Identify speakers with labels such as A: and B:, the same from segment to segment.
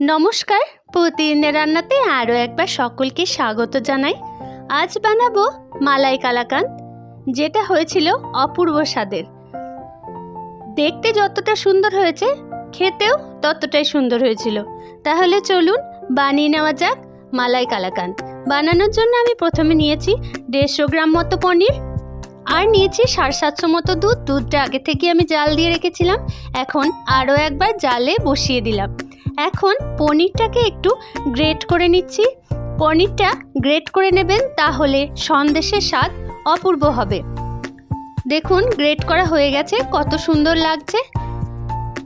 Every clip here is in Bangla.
A: নমস্কার, প্রতিদিনের রান্নাতে আরও একবার সকলকে স্বাগত জানাই। আজ বানাবো মালাই কালাকান্দ, যেটা হয়েছিল অপূর্ব স্বাদের। দেখতে যতটা সুন্দর হয়েছে, খেতেও ততটাই সুন্দর হয়েছিল। তাহলে চলুন বানিয়ে নেওয়া যাক মালাই কালাকান্দ। বানানোর জন্য আমি প্রথমে নিয়েছি দেড়শো গ্রাম মতো পনির, আর নিয়েছি সাড়ে সাতশো মতো দুধ। দুধটা আগে থেকে আমি জাল দিয়ে রেখেছিলাম, এখন আরও একবার জালে বসিয়ে দিলাম। এখন পনিরটাকে একটু গ্রেট করে নিচ্ছি। পনিরটা গ্রেট করে নেবেন তাহলে সন্দেশের স্বাদ অপূর্ব হবে। দেখুন, গ্রেট করা হয়ে গেছে, কত সুন্দর লাগছে।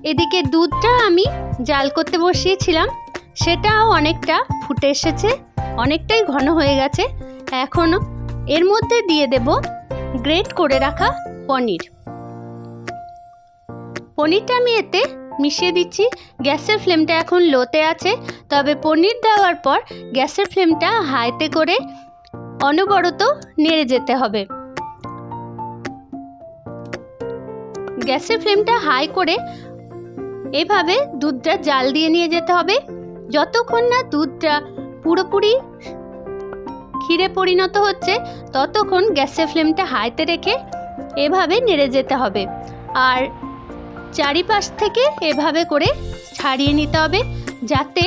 A: এদিকে দুধটা আমি জাল করতে বসিয়েছিলাম, সেটাও অনেকটা ফুটে এসেছে, অনেকটাই ঘন হয়ে গেছে। এখনও এর মধ্যে দিয়ে দেব গ্রেট করে রাখা পনির। পনিরটা আমি এতে মিশিয়ে দিচ্ছি। গ্যাসের ফ্লেমটা এখন লোতে আছে। তবে পনির দেওয়ার পর গ্যাসের ফ্লেমটা হাইতে করে অনবরত নেড়ে যেতে হবে। গ্যাসের ফ্লেমটা হাই করে এভাবে দুধটা জাল দিয়ে নিয়ে যেতে হবে। যতক্ষণ না দুধটা পুরোপুরি ক্ষীরে পরিণত হচ্ছে, ততক্ষণ গ্যাসের ফ্লেমটা হাইতে রেখে এভাবে নেড়ে যেতে হবে। আর চারিপাশ থেকে এভাবে করে ছাড়িয়ে নিতে হবে যাতে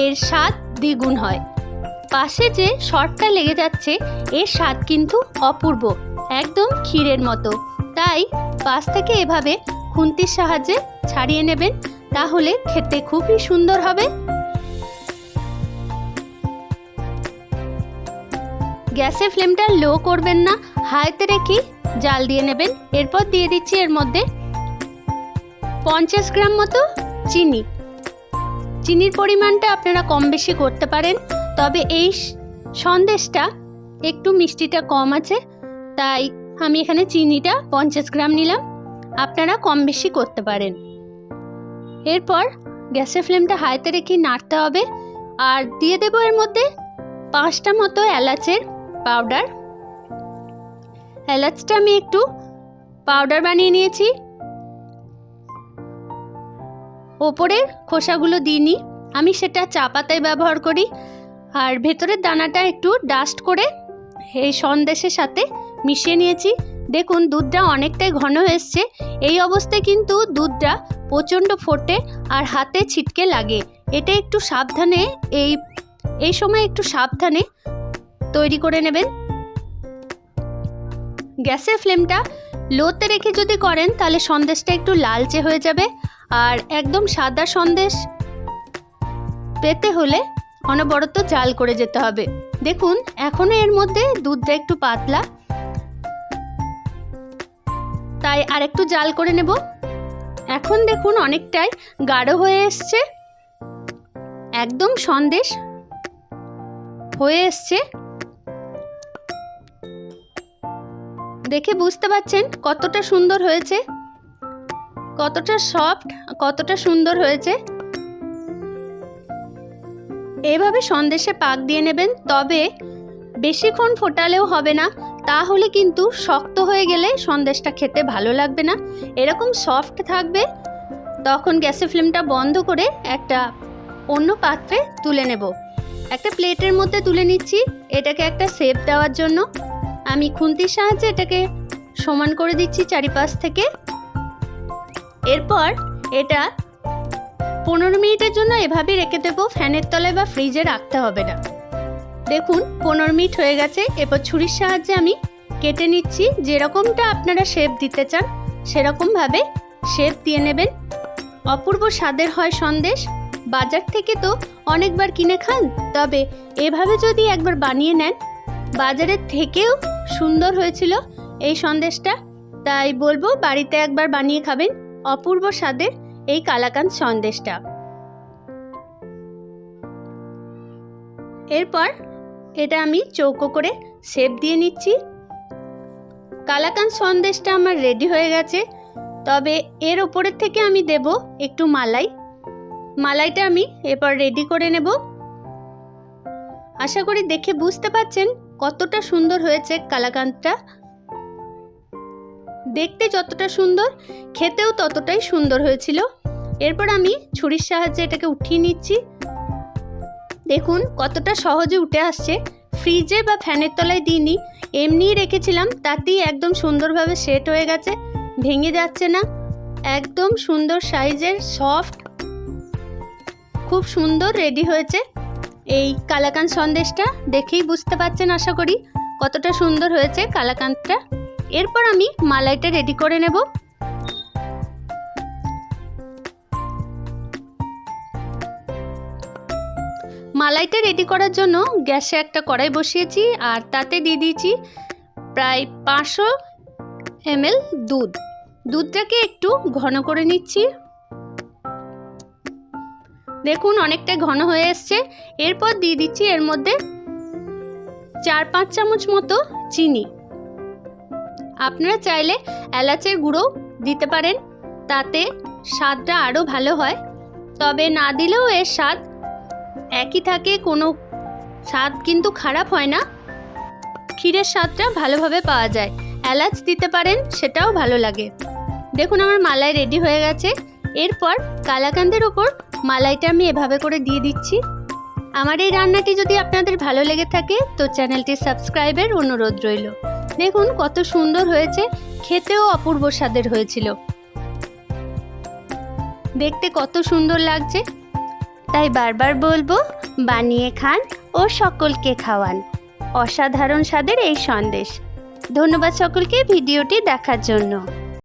A: এর স্বাদ দ্বিগুণ হয়। পাশে যে শর্টটা লেগে যাচ্ছে এর স্বাদ কিন্তু অপূর্ব, একদম ক্ষীরের মতো। তাই পাশ থেকে এভাবে খুন্তির সাহায্যে ছাড়িয়ে নেবেন, তাহলে খেতে খুবই সুন্দর হবে। গ্যাসের ফ্লেমটা লো করবেন না, হাইতে রেখে জাল দিয়ে নেবেন। এরপর দিয়ে দিচ্ছি এর মধ্যে পঞ্চাশ গ্রাম মতো চিনি। চিনির পরিমাণটা আপনারা কম বেশি করতে পারেন, তবে এই সন্দেশটা একটু মিষ্টিটা কম আছে, তাই আমি এখানে চিনিটা পঞ্চাশ গ্রাম নিলাম। আপনারা কম বেশি করতে পারেন। এরপর গ্যাসের ফ্লেমটা হাইতে রেখে নাড়তে হবে, আর দিয়ে দেবো এর মধ্যে পাঁচটা মতো এলাচের পাউডার। এলাচটা আমি একটু পাউডার বানিয়ে নিয়েছি ওপরের খোসাগুলো দিইনি। আমি সেটা চা পাতায় ব্যবহার করি। আর ভেতরের দানাটা একটু ডাস্ট করে এই সন্দেশের সাথে মিশিয়ে নিয়েছি। দেখুন, দুধটা অনেকটাই ঘন এসছে। এই অবস্থায় কিন্তু দুধটা প্রচণ্ড ফোটে আর হাতে ছিটকে লাগে। এটা একটু সাবধানে এই এই সময় একটু সাবধানে তৈরি করে নেবেন। গ্যাসের ফ্লেমটা লোতে রেখে যদি করেন, তাহলে সন্দেশটা একটু লালচে হয়ে যাবে। আর একদম সাদা সন্দেশ পেতে হলে অনবরত জাল করে যেতে হবে। দেখুন এখনও এর মধ্যে দুধটা একটু পাতলা। তাই আর একটু জাল করে নেব। এখন দেখুন, অনেকটাই গাঢ় হয়ে এসছে। একদম সন্দেশ হয়ে এসছে। দেখে বুঝতে পারছেন কতটা সুন্দর হয়েছে? কতটা সফট, কতটা সুন্দর হয়েছে? এভাবে সন্দেশে পাক দিয়ে নেবেন, তবে বেশিক্ষণ ফোটালেও হবে না। তাহলে কিন্তু শক্ত হয়ে গেলে সন্দেশটা খেতে ভালো লাগবে না। এরকম সফট থাকবে, তখন গ্যাসের ফ্লেমটা বন্ধ করে একটা অন্য পাত্রে তুলে নেব। একটা প্লেটের মধ্যে তুলে নিচ্ছি। এটাকে একটা শেপ দেওয়ার জন্য। আমি খুন্তির সাহায্যে এটাকে সমান করে দিচ্ছি চারিপাশ থেকে। এরপর এটা পনেরো মিনিটের জন্য এভাবে রেখে দেবো, ফ্যানের তলায় বা ফ্রিজে রাখতে হবে না। দেখুন, পনেরো মিনিট হয়ে গেছে, এরপর ছুরির সাহায্যে আমি কেটে নিচ্ছি। যেরকমটা আপনারা শেপ দিতে চান, সেরকমভাবে শেপ দিয়ে নেবেন। অপূর্ব স্বাদের হয় সন্দেশ। বাজার থেকে তো অনেকবার কিনে খান, তবে এভাবে যদি একবার বানিয়ে নেন, বাজারের থেকেও সুন্দর হয়েছিল এই সন্দেশটা। তাই বলব বাড়িতে একবার বানিয়ে খাবেন অপূর্ব স্বাদের এই কালাকান্দ সন্দেশটা। এরপর এটা আমি চৌকো করে শেপ দিয়ে নিচ্ছি। কালাকান্দ সন্দেশটা আমার রেডি হয়ে গেছে। তবে এর ওপরের থেকে আমি দেব একটু মালাই। মালাইটা আমি এরপর রেডি করে নেব। আশা করি দেখে বুঝতে পাচ্ছেন কতটা সুন্দর হয়েছে কালাকান্দটা দেখতে যতটা সুন্দর, খেতেও ততটাই সুন্দর হয়েছিল। এরপর আমি ছুরির সাহায্যে এটাকে উঠিয়ে নিচ্ছি। দেখুন, কতটা সহজে উঠে আসছে। ফ্রিজে বা ফ্যানের তলায় দিইনি। এমনিই রেখেছিলাম, তাতেই একদম সুন্দরভাবে সেট হয়ে গেছে। ভেঙে যাচ্ছে না। একদম সুন্দর সাইজের, সফট, খুব সুন্দর রেডি হয়েছে। এই কালাকান সন্দেশটা দেখেই বুঝতে পারছেন, আশা করি। কতটা সুন্দর হয়েছে কালাকানটা এরপর আমি মালাইটা রেডি করে নেব। মালাইটা রেডি করার জন্য গ্যাসে একটা কড়াই বসিয়েছি, আর তাতে দিয়ে দিয়েছি প্রায় পাঁচশো এমএল দুধ। দুধটাকে একটু ঘন করে নিচ্ছি। দেখুন অনেকটা ঘন হয়ে এসছে। এরপর দিয়ে দিচ্ছি এর মধ্যে চার পাঁচ চামচ মতো চিনি। আপনারা চাইলে এলাচের গুঁড়ো দিতে পারেন, তাতে স্বাদটা আরও ভালো হয়। তবে না দিলেও এর স্বাদ একই থাকে, কোনো স্বাদ কিন্তু খারাপ হয় না। ক্ষীরের স্বাদটা ভালোভাবে পাওয়া যায়। এলাচ দিতে পারেন, সেটাও ভালো লাগে। দেখুন আমার মালাই রেডি হয়ে গেছে। এরপর কালাকান্দের ওপর মালাইটা আমি এভাবে করে দিয়ে দিচ্ছি। আমার এই রান্নাটি যদি আপনাদের ভালো লেগে থাকে, তো চ্যানেলটি সাবস্ক্রাইবের অনুরোধ রইল। দেখুন কত সুন্দর হয়েছে, খেতেও অপূর্ব স্বাদের হয়েছিল। দেখতে কত সুন্দর লাগছে। তাই বারবার বলব, বানিয়ে খান ও সকলকে খাওয়ান। অসাধারণ স্বাদের এই সন্দেশ। ধন্যবাদ সকলকে ভিডিওটি দেখার জন্য।